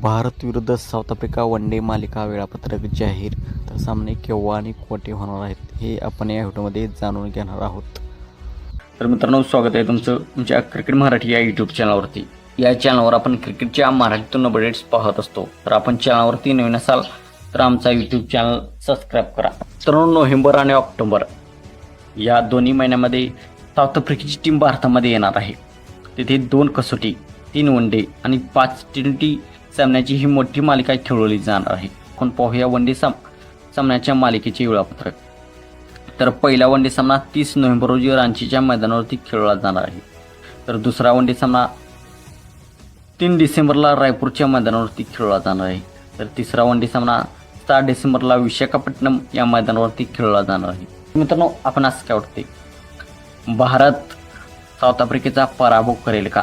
भारत विरुद्ध south Africa one day मालिका वेळापत्रक जाहीर. तर सामने केव्हा आणि कोठे होणार आहेत हे आपण या व्हिडिओमध्ये जाणून घेणार आहोत. तर मित्रांनो स्वागत आहे तुमचं तुमच्या क्रिकेट मराठी या यूट्यूब चॅनलवरती या चॅनलवर आपण क्रिकेटच्या मराठीतून अपडेट्स पाहत असतो. तर आपण चॅनलवरती नवीन असाल तर आमचा यूट्यूब चॅनल सबस्क्राईब करा. तर नोव्हेंबर आणि ऑक्टोबर या दोन्ही महिन्यामध्ये साऊथ आफ्रिकेची टीम भारतामध्ये येणार आहे. तिथे दोन कसोटी तीन वन डे आणि पाच टी ट्वेंटी सामन्याची ही मोठी मालिका खेळवली जाणार आहे. आपण पाहूया वन डे साम सामन्याच्या मालिकेचे वेळापत्रक. तर पहिला वन डे सामना तीस नोव्हेंबर रोजी रांचीच्या मैदानावरती खेळला जाणार आहे. तर दुसरा वन डे सामना तीन डिसेंबरला रायपूरच्या मैदानावरती खेळला जाणार आहे. तर तिसरा वन डे सामना सहा डिसेंबरला विशाखापट्टणम या मैदानावरती खेळला जाणार आहे. मित्रांनो आपण असं काय वाटते भारत साऊथ आफ्रिकेचा पराभव करेल का?